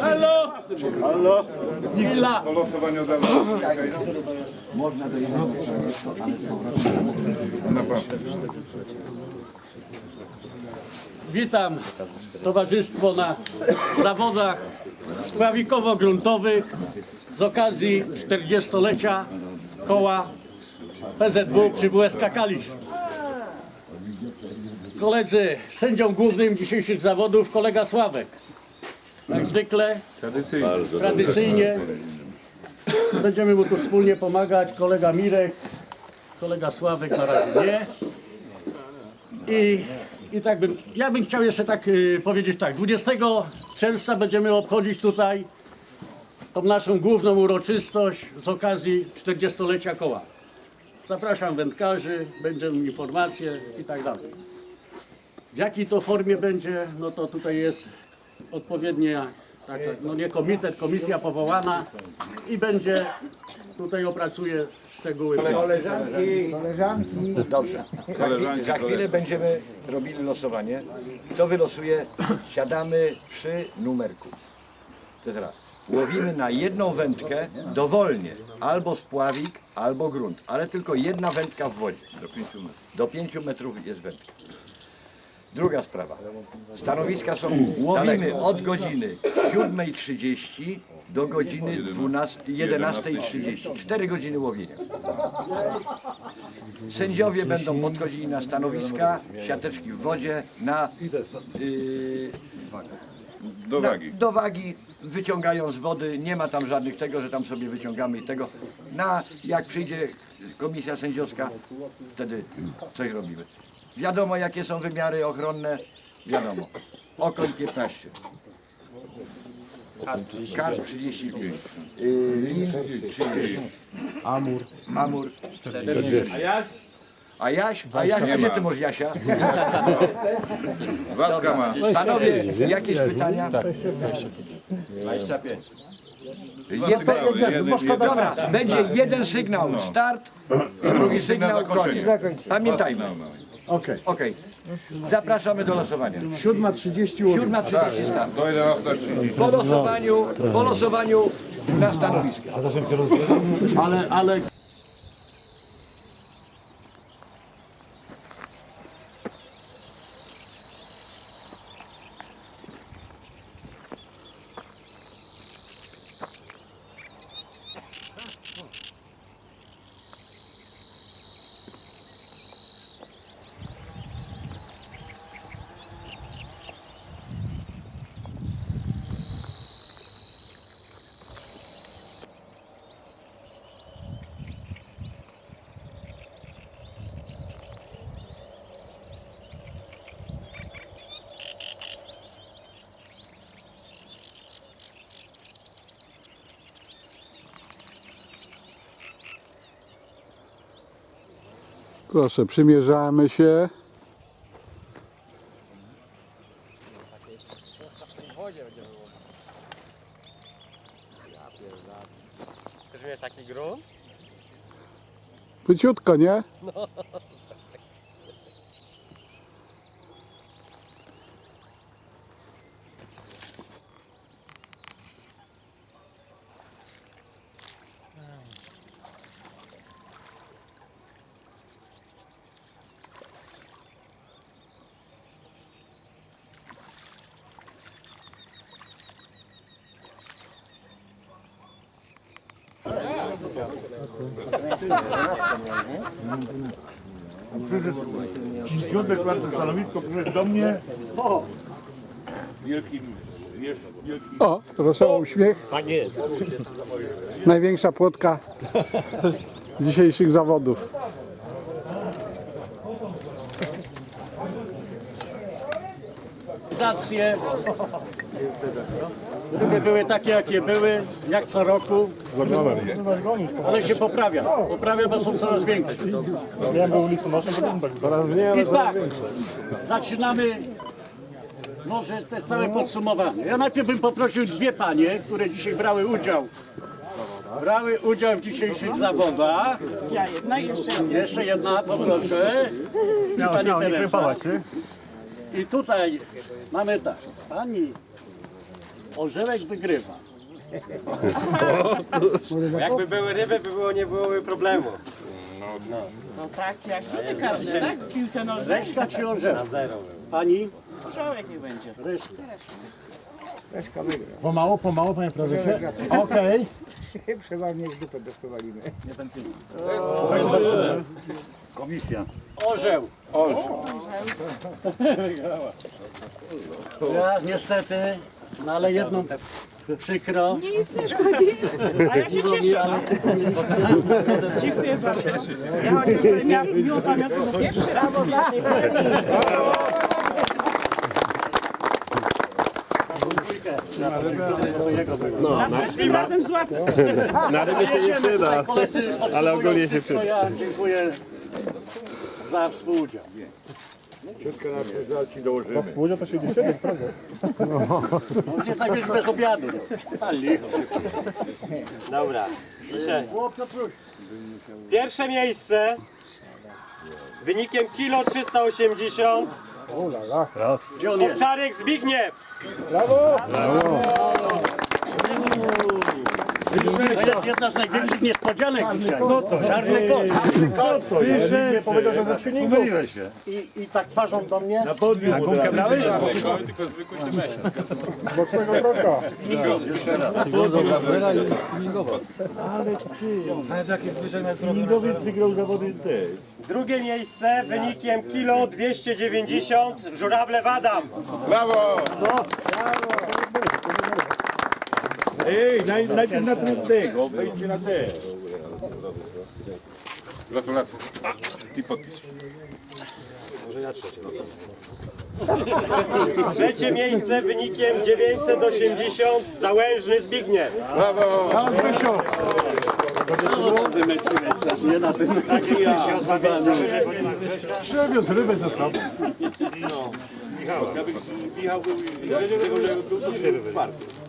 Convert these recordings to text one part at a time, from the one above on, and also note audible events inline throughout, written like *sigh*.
Halo! Halo? Chwila! Do losowania dla nas. Okej. Na pan. Witam towarzystwo na zawodach sprawikowo-gruntowych z okazji 40-lecia koła PZW przy WSK Kalisz. Koledzy, sędzią głównym dzisiejszych zawodów kolega Sławek. Jak zwykle, tradycyjnie będziemy mu tu wspólnie pomagać. Kolega Mirek, kolega Sławek na razie nie. I, I tak bym, ja bym chciał jeszcze tak y, powiedzieć tak, 20 czerwca będziemy obchodzić tutaj tą naszą główną uroczystość z okazji 40-lecia koła. Zapraszam wędkarzy, będą informacje i tak dalej. W jakiej to formie będzie, no to tutaj jest odpowiednia, taka, no nie komitet, komisja powołana i będzie, tutaj opracuje szczegóły. Koleżanki, koleżanki. Dobrze. Za, Koleżanki, chwilę, za chwilę będziemy robili losowanie. Kto wylosuje, siadamy przy numerku. To teraz łowimy na jedną wędkę dowolnie. Albo spławik, albo grunt. Ale tylko jedna wędka w wodzie. Do pięciu metrów. Do 5 metrów jest wędka. Druga sprawa. Stanowiska są, łowimy od godziny 7.30 do godziny 12 11.30. 4 godziny łowienia. Sędziowie będą podchodzili na stanowiska, siateczki w wodzie, na, yy, Do na, wagi. do wagi, wyciągają z wody, nie ma tam żadnych tego, że tam sobie wyciągamy i tego. Na, jak przyjdzie komisja sędziowska, wtedy coś robimy. Wiadomo jakie są wymiary ochronne, wiadomo. Okoń 15. Karp 35. Yy, lin 30. Amur. Amur 40. A Jaś? A Jaś? A Jaś, a Nie gdzie ty masz Jasia? *laughs* Wacka ma. Panowie, jakieś pytania? Dwa Je- sygnały. Jeden, jeden. Dobra, będzie jeden sygnał start, drugi sygnał koniec. Pamiętajmy. Dwa sygnały. Okej. Okej. Zapraszamy do losowania. 7.30 łowię. 7.30 start. Do 11.30. Po losowaniu, po losowaniu na stanowisko. Ale, ale Proszę, przymierzamy się. Czyż jest taki grunt? Płyciutko, nie? Piątek czwarte stanowisko, przyszedł do mnie. O, proszę o uśmiech. Panie, Największa płotka dzisiejszych zawodów. organizacje, gdyby były takie, jakie były, jak co roku, ale się poprawia. Poprawia, bo są coraz większe. Miałem był. I tak, zaczynamy może te całe podsumowanie. Ja najpierw bym poprosił dwie panie, które dzisiaj brały udział. Brały udział w dzisiejszych zawodach. Ja jedna i jeszcze jedna. Jeszcze jedna, poproszę. I pani Teresa. I tutaj mamy tak, pani Orzełek wygrywa. Bo jakby były ryby, by było, nie byłoby problemu. No tak, jak rzuty karne, tak? W piłce nożnej. Reszka czy orzełek? Zero. Pani? Orzełek nie będzie. Reszka. Pomału, pomału, panie prezesie. Okej. *laughs* Komisja. Orzeł. Orzeł. Ja niestety, no ale jedną przykro. Nic nie szkodzi. A ja się cieszę. Dziękuję bardzo. Ja chociaż będę miała miłą pamiątkę, bo pierwszy raz właśnie. Następnym razem złapię. Na ryby się nie przyda. Ale ogólnie się przyda. Ja dziękuję za współudział. Spójrz, to się dzisiaj prezes. No nie tak być bez obiadu. A licho. Dobra. Dzisiaj. Pierwsze miejsce wynikiem kilo 380 Gdzie on jest? Owczarek Zbigniew. To jest jedna z największych niespodzianek dzisiaj. Co to? Czarny kot. Nie powiedział, że ze spinningu. I, I tak twarzą do mnie. Na podium. Bocznego kroka. Spinningowiec wygrał zawody tej. Drugie miejsce wynikiem kilo 290 Żurable Wadam. Ej, naj, najpierw na trudnego, wejdźcie na te. Gratulacje. I podpis. Trzecie miejsce wynikiem 980 Załężny Zbigniew. Nie na tym. Przywiózł rybę ze sobą. Michał był, był duży czwarty. Zbyszek już pod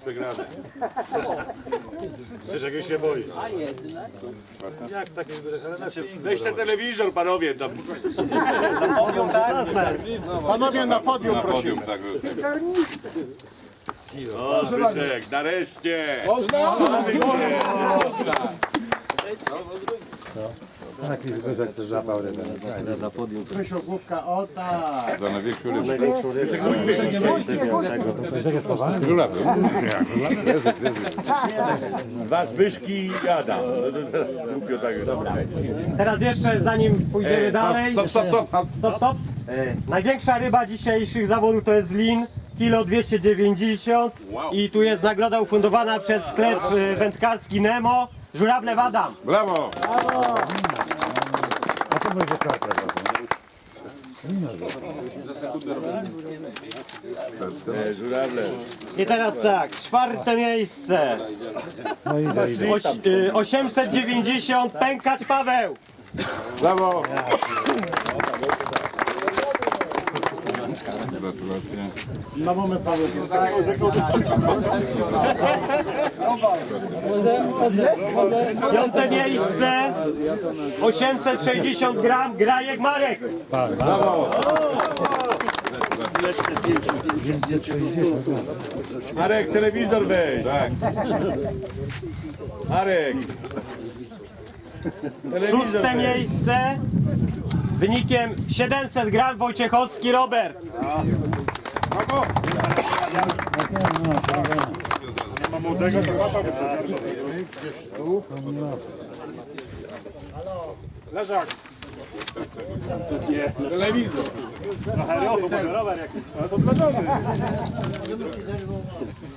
przegrane. Zbyszek już się boi. Jak taki Zbyszek? Ale znaczy, weź ten telewizor panowie. Tam. Panowie na podium Na prosimy. podium, tak. O, Zbyszek, nareszcie. Wysiłkówka, o tak. Za największą rybę. Żurawy. Dwa Zbyszki i Adam. Głupio tak. Dobra. Teraz jeszcze zanim pójdziemy dalej. Stop, stop, stop. Stop, stop. E, największa ryba dzisiejszych zawodów to jest lin. Kilo 290 i tu jest nagroda ufundowana przez sklep e, wędkarski Nemo. Żurable Wadam. Brawo. Żurable. I teraz tak, czwarte miejsce. Oś, y, 890 pękacz Paweł. Brawo. Gratulacje. Na moment Paweł. Piąte miejsce 860 gram Grajek Marek. Marek, telewizor weź. Tak. Marek. Szóste miejsce wynikiem 700 gram Wojciechowski Robert. Telewizor.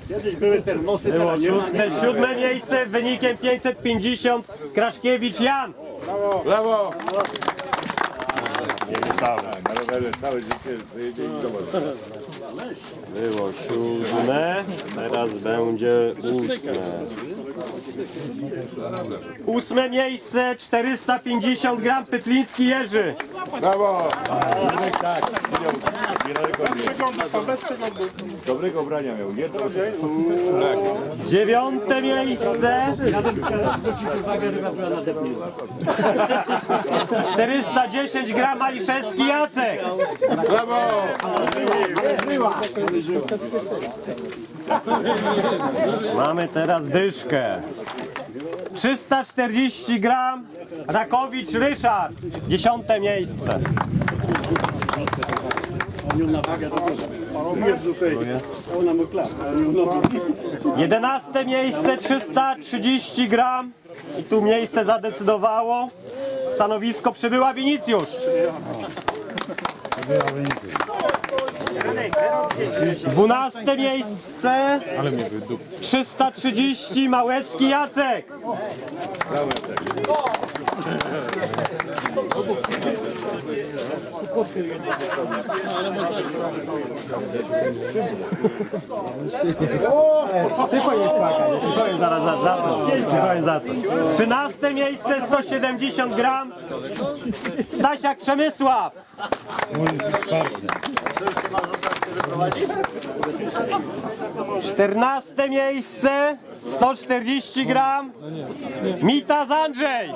Kiedyś były termosy, teraz nie ma. Szóste, siódme miejsce wynikiem 550 Kraszkiewicz Jan. Brawo. Na rowerze całe życie. Było siódme, teraz będzie ósme. Ósme miejsce 450 gram Pytliński Jerzy. Brawo! Dobrego brania miał? Dziewiąte miejsce Ja bym chciał zwrócić uwagę, ryba była nadepnięta. 410 gram Maliszewski Jacek. Brawo! Mamy teraz dyszkę. 340 gram Rakowicz Ryszard. Dziesiąte miejsce. Jedenaste miejsce 330 gram. I tu miejsce zadecydowało. Stanowisko przybyła Winicjusz. Dwunaste miejsce 330 Małecki Jacek. Ty powiesz płakać, ja ci powiem zaraz za, za co. Ci powiem za co. 13 miejsce 170 gram. Stasiak Przemysław. Czternaste miejsce 140 gram. Mitas Andrzej.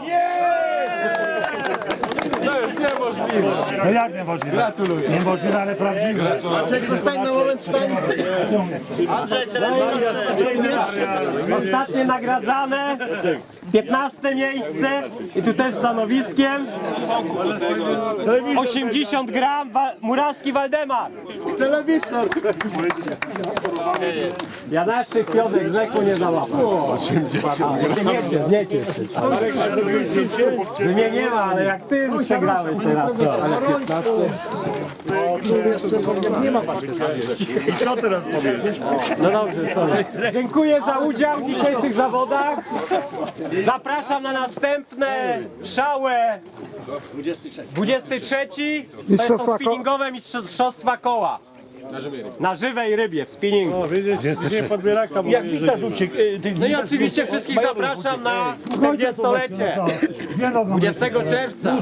To jest niemożliwe. No jak niemożliwe? Gratuluję. Niemożliwe, ale prawdziwe. Andrzej, zostań na moment, stań. Andrzej, telewizor. Ostatnie nagradzane. 15 miejsce i tu też stanowiskiem 80 gram Muraski Waldemar. Telewizor. 11 pionek z leku nie Nie ciesz, nie ciesz się. Że mnie nie ma, ale jak ty przegrałeś teraz. to. I co teraz powiesz? No dobrze, co? Dziękuję za udział w dzisiejszych zawodach. Zapraszam na następne szałe. 23. 23. To są spinningowe mistrzostwa koła. Na żywej rybie w spinningu. Jak Witasz uciekł? y, ty- No i oczywiście wszystkich zapraszam na 40-lecie 20 czerwca.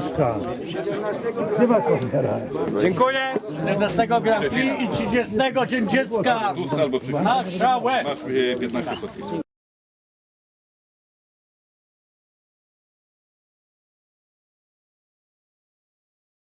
Dziękuję. 14 Grand Prix i 30 Dzień Dziecka Albo przy... na szałę. Masz e, 15 podpisów.